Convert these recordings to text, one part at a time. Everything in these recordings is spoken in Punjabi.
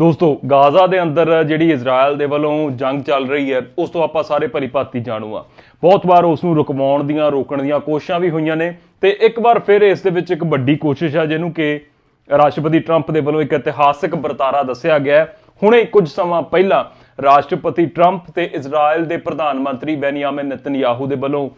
ਦੋਸਤੋ, ਗਾਜ਼ਾ ਦੇ ਅੰਦਰ ਜਿਹੜੀ ਇਜ਼ਰਾਈਲ ਦੇ ਵੱਲੋਂ ਜੰਗ ਚੱਲ ਰਹੀ ਹੈ, ਉਸ ਤੋਂ ਆਪਾਂ ਸਾਰੇ ਭਲੀ ਭਾਂਤੀ ਜਾਣੂ ਆ ਬਹੁਤ ਵਾਰ ਉਸ ਨੂੰ ਰੁਕਵਾਉਣ ਦੀਆਂ, ਰੋਕਣ ਦੀਆਂ ਕੋਸ਼ਿਸ਼ਾਂ ਵੀ ਹੋਈਆਂ ਨੇ ਤੇ ਇੱਕ ਵਾਰ ਫਿਰ ਇਸ ਦੇ ਵਿੱਚ ਇੱਕ ਵੱਡੀ ਕੋਸ਼ਿਸ਼ ਆ, ਜਿਹਨੂੰ ਕਿ ਰਾਸ਼ਟਰਪਤੀ ਟਰੰਪ ਦੇ ਵੱਲੋਂ ਇੱਕ ਇਤਿਹਾਸਕ ਵਰਤਾਰਾ ਦੱਸਿਆ ਗਿਆ ਹੁਣੇ ਕੁਝ ਸਮਾਂ ਪਹਿਲਾਂ ਰਾਸ਼ਟਰਪਤੀ ਟਰੰਪ ਤੇ ਇਜ਼ਰਾਈਲ ਦੇ ਪ੍ਰਧਾਨ ਮੰਤਰੀ ਬੈਨੀਆਮਿਨ ਨਤਨਯਾਹੂ ਦੇ ਵੱਲੋਂ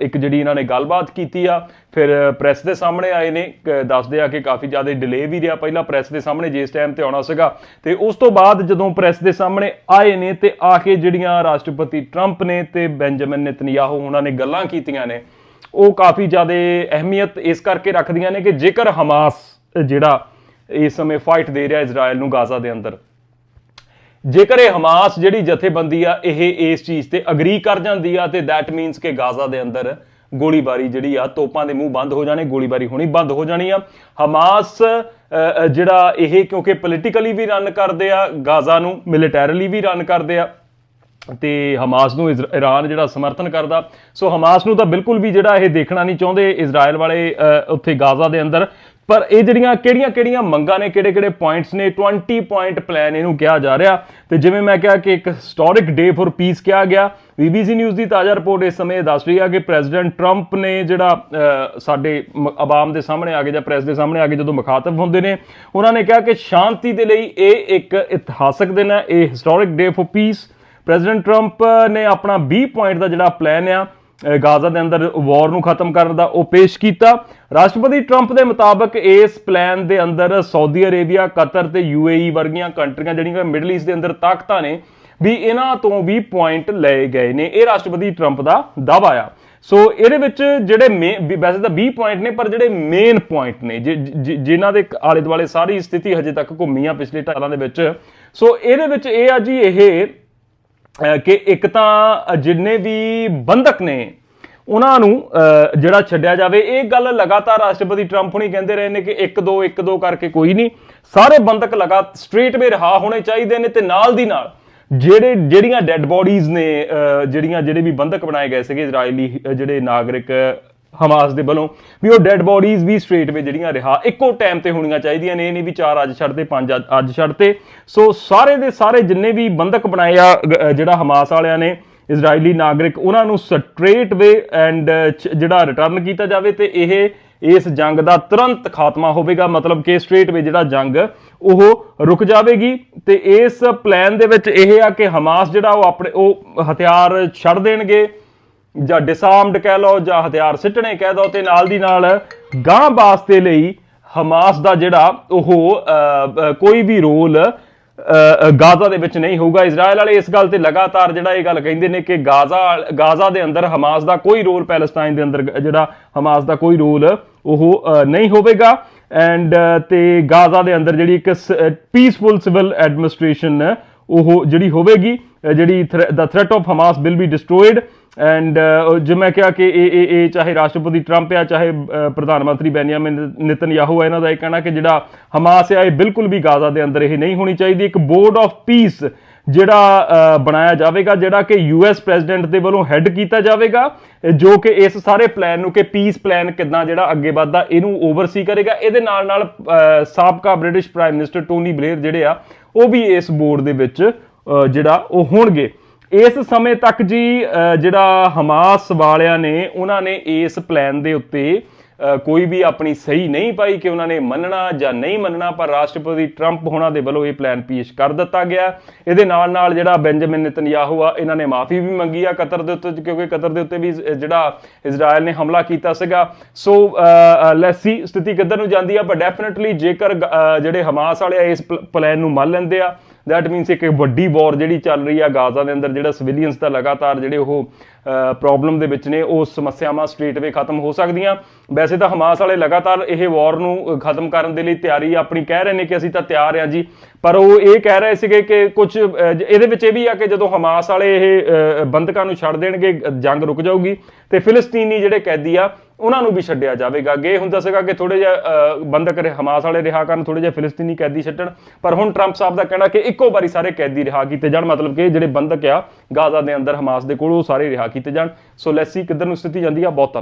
ਇੱਕ ਜਿਹੜੀ ਇਹਨਾਂ ਨੇ ਗੱਲਬਾਤ ਕੀਤੀ ਆ, ਫਿਰ ਪ੍ਰੈਸ ਦੇ ਸਾਹਮਣੇ ਆਏ ਨੇ, ਕ- ਦੱਸਦੇ ਆ ਕਿ ਕਾਫੀ ਜ਼ਿਆਦਾ ਡਿਲੇ ਵੀ ਰਿਹਾ ਪਹਿਲਾਂ ਪ੍ਰੈਸ ਦੇ ਸਾਹਮਣੇ ਜਿਸ ਟਾਈਮ ਤੇ ਆਉਣਾ ਸੀਗਾ। ਤੇ ਉਸ ਤੋਂ ਬਾਅਦ ਜਦੋਂ ਪ੍ਰੈਸ ਦੇ ਸਾਹਮਣੇ ਆਏ ਨੇ ਤੇ ਆ ਕੇ ਜਿਹੜੀਆਂ ਰਾਸ਼ਟਰਪਤੀ ਟਰੰਪ ਨੇ ਤੇ ਬੈਂਜਾਮਿਨ ਨਤਨਯਾਹੂ ਉਹਨਾਂ ਨੇ ਗੱਲਾਂ ਕੀਤੀਆਂ ਨੇ, ਉਹ ਕਾਫੀ ਜ਼ਿਆਦਾ ਅਹਿਮੀਅਤ ਇਸ ਕਰਕੇ ਰੱਖਦੀਆਂ ਨੇ ਕਿ ਜੇਕਰ ਹਮਾਸ ਜਿਹੜਾ ਇਸ ਸਮੇਂ ਫਾਈਟ ਦੇ ਰਿਹਾ ਇਜ਼ਰਾਈਲ ਨੂੰ ਗਾਜ਼ਾ ਦੇ ਅੰਦਰ ਜੇਕਰ ਇਹ ਹਮਾਸ ਜਿਹੜੀ ਜਥੇਬੰਦੀ ਆ, ਇਹ ਇਸ ਚੀਜ਼ ਤੇ ਅਗਰੀ ਕਰ ਜਾਂਦੀ ਆ, ਤੇ ਦੈਟ ਮੀਨਸ ਕਿ ਗਾਜ਼ਾ ਦੇ ਅੰਦਰ ਗੋਲੀਬਾਰੀ ਜਿਹੜੀ ਆ, ਤੋਪਾਂ ਦੇ ਮੂੰਹ ਬੰਦ ਹੋ ਜਾਣੇ, ਗੋਲੀਬਾਰੀ ਹੋਣੀ ਬੰਦ ਹੋ ਜਾਣੀ ਆ। ਹਮਾਸ ਜਿਹੜਾ ਇਹ ਕਿਉਂਕਿ ਪੋਲੀਟੀਕਲੀ ਵੀ ਰਨ ਕਰਦੇ ਆ, ਗਾਜ਼ਾ ਨੂੰ ਮਿਲੀਟੈਰਲੀ ਵੀ ਰਨ ਕਰਦੇ ਆ। ਤੇ ਹਮਾਸ ਨੂੰ ਇਜ਼ਰਾ- ਈਰਾਨ ਜਿਹੜਾ ਸਮਰਥਨ ਕਰਦਾ। ਸੋ ਹਮਾਸ ਨੂੰ ਤਾਂ ਬਿਲਕੁਲ ਵੀ ਜਿਹੜਾ ਇਹ ਦੇਖਣਾ ਨਹੀਂ ਚਾਹੁੰਦੇ ਇਜ਼ਰਾਈਲ ਵਾਲੇ ਉੱਥੇ ਗਾਜ਼ਾ ਦੇ ਅੰਦਰ। ਪਰ ਇਹ ਜਿਹੜੀਆਂ ਕਿਹੜੀਆਂ-ਕਿਹੜੀਆਂ ਮੰਗਾਂ ਨੇ, ਕਿਹੜੇ-ਕਿਹੜੇ ਪੁਆਇੰਟਸ ਨੇ 20 ਪੁਆਇੰਟ ਪਲਾਨ ਇਹਨੂੰ ਕਿਹਾ ਜਾ ਰਿਹਾ। ਤੇ ਜਿਵੇਂ ਮੈਂ ਕਿਹਾ ਕਿ ਇੱਕ ਹਿਸਟੋਰਿਕ ਡੇ ਫॉर ਪੀਸ ਕਿਹਾ ਗਿਆ। BBC ਨਿਊਜ਼ ਦੀ ਤਾਜ਼ਾ ਰਿਪੋਰਟ ਇਸ ਸਮੇਂ ਦੱਸ ਰਹੀ ਹੈ ਕਿ ਪ੍ਰੈਜ਼ੀਡੈਂਟ ਟਰੰਪ ਨੇ ਜਿਹੜਾ ਸਾਡੇ ਮ- ਆਵਾਮ ਦੇ ਸਾਹਮਣੇ ਆ ਕੇ ਜਾਂ ਪ੍ਰੈਸ ਦੇ ਸਾਹਮਣੇ ਆ ਕੇ ਜਦੋਂ ਮੁਖਾਤਬ ਹੁੰਦੇ ਨੇ, ਉਹਨਾਂ ਨੇ ਕਿਹਾ ਕਿ ਸ਼ਾਂਤੀ ਦੇ ਲਈ ਇਹ ਇੱਕ ਇਤਿਹਾਸਕ ਦਿਨ ਹੈ, ਇਹ historic day for peace president Trump ਨੇ ਆਪਣਾ 20 ਪੁਆਇੰਟ ਦਾ ਜਿਹੜਾ ਪਲਾਨ ਆ ਗਾਜ਼ਾ ਦੇ ਅੰਦਰ ਵਾਰ ਨੂੰ ਖਤਮ ਕਰਨ ਦਾ ਉਹ ਪੇਸ਼ ਕੀਤਾ। ਰਾਸ਼ਟਰਪਤੀ ਟਰੰਪ ਦੇ ਮੁਤਾਬਕ ਇਸ ਪਲਾਨ ਦੇ ਅੰਦਰ ਸਾਊਦੀ ਅਰੇਬੀਆ, ਕਤਰ ਤੇ ਯੂਏਈ ਵਰਗੀਆਂ ਕੰਟਰੀਆਂ ਜਿਹੜੀਆਂ ਮਿਡਲ ਈਸਟ ਦੇ ਅੰਦਰ ਤਾਕਤਾਂ ਨੇ, ਵੀ ਇਹਨਾਂ ਤੋਂ ਵੀ ਪੁਆਇੰਟ ਲਏ ਗਏ ਨੇ। ਇਹ ਰਾਸ਼ਟਰਪਤੀ ਟਰੰਪ ਦਾ ਦਾਅਵਾ ਆ। ਸੋ ਇਹਦੇ ਵਿੱਚ ਜਿਹੜੇ main- ਵੀ ਵੈਸੇ ਤਾਂ 20 ਪੁਆਇੰਟ ਨੇ, ਪਰ ਜਿਹੜੇ ਮੇਨ ਪੁਆਇੰਟ ਨੇ, ਜਿ- ਜਿ- ਜਿਨ੍ਹਾਂ ਦੇ ਆਲੇ ਦੁਆਲੇ ਸਾਰੀ ਸਥਿਤੀ ਹਜੇ ਤੱਕ ਘੁੰਮੀ ਆ ਪਿਛਲੇ ਢਾਲਾਂ ਦੇ ਵਿੱਚ। ਸੋ ਇਹਦੇ ਵਿੱਚ ਇਹ ਆ ਜੀ, ਇਹ ਕਿ ਇੱਕ ਤਾਂ ਜਿੰਨੇ ਵੀ ਬੰਧਕ ਨੇ, ਉਹਨਾਂ ਨੂੰ ਜਿਹੜਾ ਛੱਡਿਆ ਜਾਵੇ, ਇਹ ਗੱਲ ਲਗਾਤਾਰ ਰਾਸ਼ਟਰਪਤੀ ਟਰੰਪ ਹੁਣੀ ਕਹਿੰਦੇ ਰਹੇ ਨੇ ਕਿ 1-2 1-2 ਕਰਕੇ ਕੋਈ ਨਹੀਂ। ਸਾਰੇ ਬੰਧਕ ਲਗਾ ਸਟ੍ਰੇਟ ਵੇ ਰਿਹਾ ਹੋਣੇ ਚਾਹੀਦੇ ਨੇ ਤੇ ਨਾਲ ਦੀ ਨਾਲ ਜਿਹੜੇ, ਜਿਹੜੀਆਂ ਡੈੱਡ ਬੋਡੀਜ਼ ਨੇ ਜਿਹੜੀਆਂ, ਜਿਹੜੇ ਵੀ ਬੰਧਕ ਬਣਾਏ ਗਏ ਸੀਗੇ, ਇਜ਼ਰਾਈਲੀ, ਜਿਹੜੇ ਨਾਗਰਿਕ ਹਮਾਸ ਦੇ ਵੱਲੋਂ ਵੀ ਉਹ ਡੈੱਡ ਬੋਡੀਜ਼ ਵੀ ਸਟ੍ਰੇਟ ਵੇ ਜਿਹੜੀਆਂ ਰਿਹਾ, ਇੱਕੋ ਟਾਈਮ ਤੇ ਹੋਣੀਆਂ ਚਾਹੀਦੀਆਂ ਨੇ, ਇਹ ਨਹੀਂ ਵੀ ਚਾਰ ਅੱਜ ਛੱਡਦੇ ਪੰਜ ਅੱਜ- ਅੱਜ ਛੱਡਤੇ ਸੋ ਸਾਰੇ ਦੇ ਸਾਰੇ ਜਿੰਨੇ ਵੀ ਬੰਧਕ ਬਣਾਏ ਆ ਗ- ਜਿਹੜਾ ਹਮਾਸ ਵਾਲਿਆਂ ਨੇ, ਇਜ਼ਰਾਈਲੀ ਨਾਗਰਿਕ, ਉਹਨਾਂ ਨੂੰ ਸਟ੍ਰੇਟ ਵੇ ਐਂਡ ਜਿਹੜਾ ਰਿਟਰਨ ਕੀਤਾ ਜਾਵੇ ਤੇ ਇਹ, ਇਸ ਜੰਗ ਦਾ ਤੁਰੰਤ ਖਾਤਮਾ ਹੋਵੇਗਾ। ਮਤਲਬ ਕਿ ਸਟ੍ਰੇਟ ਵੇ ਜਿਹੜਾ ਜੰਗ, ਉਹ ਰੁਕ ਜਾਵੇਗੀ। ਤੇ ਇਸ ਪਲਾਨ ਦੇ ਵਿੱਚ ਇਹ ਆ ਕਿ ਹਮਾਸ ਜਿਹੜਾ ਉਹ ਆਪਣੇ, ਉਹ ਹਥਿਆਰ ਛੱਡ ਦੇਣਗੇ। ਜਾਂ ਡਿਸਆਰਮਡ ਕਹਿ ਲਓ ਜਾਂ ਹਥਿਆਰ ਸਿੱਟਣੇ ਕਹਿ ਦੋ ਤੇ ਨਾਲ ਦੀ ਨਾਲ ਗਾਂ ਵਾਸਤੇ ਲਈ ਹਮਾਸ ਦਾ ਜਿਹੜਾ ਉਹ ਕੋਈ ਵੀ ਰੋਲ ਗਾਜ਼ਾ ਦੇ ਵਿੱਚ ਨਹੀਂ ਹੋਊਗਾ। ਇਜ਼ਰਾਈਲ ਵਾਲੇ ਇਸ ਗੱਲ ਤੇ ਲਗਾਤਾਰ ਜਿਹੜਾ ਇਹ ਗੱਲ ਕਹਿੰਦੇ ਨੇ ਕਿ ਗਾਜ਼ਾ ਗਾਜ਼ਾ ਦੇ ਅੰਦਰ ਹਮਾਸ ਦਾ ਕੋਈ ਰੋਲ, ਪੈਲਸਟਾਈਨ ਦੇ ਅੰਦਰ ਜਿਹੜਾ ਹਮਾਸ ਦਾ ਕੋਈ ਰੋਲ, ਉਹ ਨਹੀਂ ਹੋਵੇਗਾ। ਐਂਡ ਤੇ ਗਾਜ਼ਾ ਦੇ ਅੰਦਰ ਜਿਹੜੀ ਇੱਕ ਪੀਸਫੁਲ ਸਿਵਲ ਐਡਮਿਨਿਸਟ੍ਰੇਸ਼ਨ ਉਹ ਜਿਹੜੀ ਹੋਵੇਗੀ, ਅਹ, ਜਿਹੜੀ the threat of Hamas will be destroyed and uh, ਜਿਵੇਂ ਮੈਂ ਕਿਹਾ ਕਿ ਇਹ ਇਹ ਇਹ ਚਾਹੇ ਰਾਸ਼ਟਰਪਤੀ ਟਰੰਪ ਆ, ਚਾਹੇ ਪ੍ਰਧਾਨ ਮੰਤਰੀ ਬੈਨੀਆਮਿਨ ਨਿਤਨਯਾਹੂ ਆ, ਇਹਨਾਂ ਦਾ ਇਹ ਕਹਿਣਾ ਕਿ ਜਿਹੜਾ ਹਮਾਸ ਆ, ਇਹ ਬਿਲਕੁਲ ਵੀ ਗਾਜ਼ਾ ਦੇ ਅੰਦਰ ਇਹ ਨਹੀਂ ਹੋਣੀ ਚਾਹੀਦੀ। ਇੱਕ ਬੋਰਡ ਆਫ ਪੀਸ ਜਿਹੜਾ ਬਣਾਇਆ ਜਾਵੇਗਾ, ਜਿਹੜਾ ਕਿ ਯੂਐਸ ਪ੍ਰੈਜ਼ੀਡੈਂਟ ਦੇ ਵੱਲੋਂ ਹੈੱਡ ਕੀਤਾ ਜਾਵੇਗਾ, ਜੋ ਕਿ ਇਸ ਸਾਰੇ ਪਲਾਨ ਨੂੰ ਕਿ ਪੀਸ ਪਲਾਨ ਕਿੱਦਾਂ ਜਿਹੜਾ ਅੱਗੇ ਵੱਧਦਾ, ਇਹਨੂੰ ਓਵਰਸੀ ਕਰੇਗਾ। ਇਹਦੇ ਨਾਲ ਨਾਲ ਸਾਬਕਾ British prime minister Tony Blair ਜਿਹੜੇ ਆ, ਉਹ ਵੀ ਇਸ ਬੋਰਡ ਦੇ ਵਿੱਚ ਜਿਹੜਾ ਉਹ ਹੋਣਗੇ। ਇਸ ਸਮੇਂ ਤੱਕ ਜੀ ਜਿਹੜਾ ਹਮਾਸ ਵਾਲਿਆਂ ਨੇ, ਉਹਨਾਂ ਨੇ ਇਸ ਪਲਾਨ ਦੇ ਉੱਤੇ ਕੋਈ ਵੀ ਆਪਣੀ ਸਹੀ ਨਹੀਂ ਪਾਈ ਕਿ ਉਹਨਾਂ ਨੇ ਮੰਨਣਾ ਜਾਂ ਨਹੀਂ ਮੰਨਣਾ, ਪਰ ਰਾਸ਼ਟਰਪਤੀ ਟਰੰਪ ਹੋਣਾ ਦੇ ਵੱਲੋਂ ਇਹ ਪਲਾਨ ਪੇਸ਼ ਕਰ ਦਿੱਤਾ ਗਿਆ। ਇਹਦੇ ਨਾਲ ਨਾਲ ਜਿਹੜਾ ਬੈਂਜਾਮਿਨ ਨਤਨਯਾਹੂ ਆ, ਇਹਨਾਂ ਨੇ ਮਾਫੀ ਵੀ ਮੰਗੀ ਆ ਕਤਰ ਦੇ ਉੱਤੇ, ਕਿਉਂਕਿ ਕਤਰ ਦੇ ਉੱਤੇ ਵੀ ਜਿਹੜਾ ਇਜ਼ਰਾਈਲ ਨੇ ਹਮਲਾ ਕੀਤਾ ਸੀਗਾ। ਸੋ ਲੈਸੀ ਸਥਿਤੀ ਕਿੱਧਰ ਨੂੰ ਜਾਂਦੀ ਆ? ਪਰ ਡੈਫੀਨਿਟਲੀ ਜੇਕਰ ਜਿਹੜੇ ਹਮਾਸ ਵਾਲੇ ਆ, ਇਸ ਪਲਾਨ ਨੂੰ ਮੰਨ ਲੈਂਦੇ ਆ ਦੈਟ ਮੀਨਸ ਇੱਕ ਵੱਡੀ ਵਾਰ ਜਿਹੜੀ ਚੱਲ ਰਹੀ ਆ ਗਾਜ਼ਾ ਦੇ ਅੰਦਰ ਜਿਹੜਾ ਸਿਵਿਲੀਅਨਸ ਦਾ ਲਗਾਤਾਰ ਜਿਹੜੇ ਉਹ ਪ੍ਰੋਬਲਮ ਦੇ ਵਿੱਚ ਨੇ ਉਹ ਸਮੱਸਿਆਵਾਂ ਸਟ੍ਰੀਟ ਖਤਮ ਹੋ ਸਕਦੀਆਂ। ਵੈਸੇ ਤਾਂ ਹਮਾਸ ਵਾਲੇ ਲਗਾਤਾਰ ਇਹ ਵਾਰ ਨੂੰ ਖਤਮ ਕਰਨ ਦੇ ਲਈ ਤਿਆਰੀ ਆਪਣੀ ਕਹਿ ਰਹੇ ਨੇ ਕਿ ਅਸੀਂ ਤਾਂ ਤਿਆਰ ਹਾਂ ਜੀ। ਪਰ ਉਹ ਇਹ ਕਹਿ ਰਹੇ ਸੀਗੇ ਕਿ ਕੁਝ ਇਹਦੇ ਵਿੱਚ ਇਹ ਵੀ ਆ ਕਿ ਜਦੋਂ ਹਮਾਸ ਵਾਲੇ ਇਹ ਅ, ਬੰਦਕਾਂ ਨੂੰ ਛੱਡ ਦੇਣਗੇ ਜੰਗ ਰੁਕ ਜਾਊਗੀ। ਤੇ ਫਿਲਸਤੀਨੀ ਜਿਹੜੇ ਕੈਦੀ ਆ ਉਹਨਾਂ ਨੂੰ ਵੀ ਛੱਡਿਆ ਜਾਵੇਗਾ। ਗੇ ਹੁੰਦਾ ਸੀਗਾ ਕਿ ਥੋੜੇ ਜਿਹਾ ਅ, ਬੰਦਕ ਹਮਾਸ ਵਾਲੇ ਰਿਹਾ ਕਰਨ ਥੋੜੇ ਜਿਹਾ ਫਿਲਸਤੀਨੀ ਕੈਦੀ ਛੱਡਣ। ਪਰ ਹੁਣ ਟਰੰਪ ਸਾਹਿਬ ਦਾ ਕਹਿਣਾ ਕਿ ਇੱਕੋ ਵਾਰੀ ਸਾਰੇ ਕੈਦੀ ਰਿਹਾ ਕੀਤੇ ਜਾਣ ਮਤਲਬ ਕਿ ਜਿਹੜੇ ਬੰਦਕ ਆ ਗਾਜ਼ਾ ਦੇ ਅੰਦਰ ਹਮਾਸ ਦੇ ਕੋਲ ਉਹ ਸਾਰੇ ਰਿਹਾ ਕੀਤੇ ਜਾਣ। ਸੋ ਲੈਟਸ ਕਿੱਧਰ ਨੂੰ ਸਥਿਤੀ ਜਾਂਦੀ ਆ? ਬਹੁਤ ਧੰਨਵਾਦ।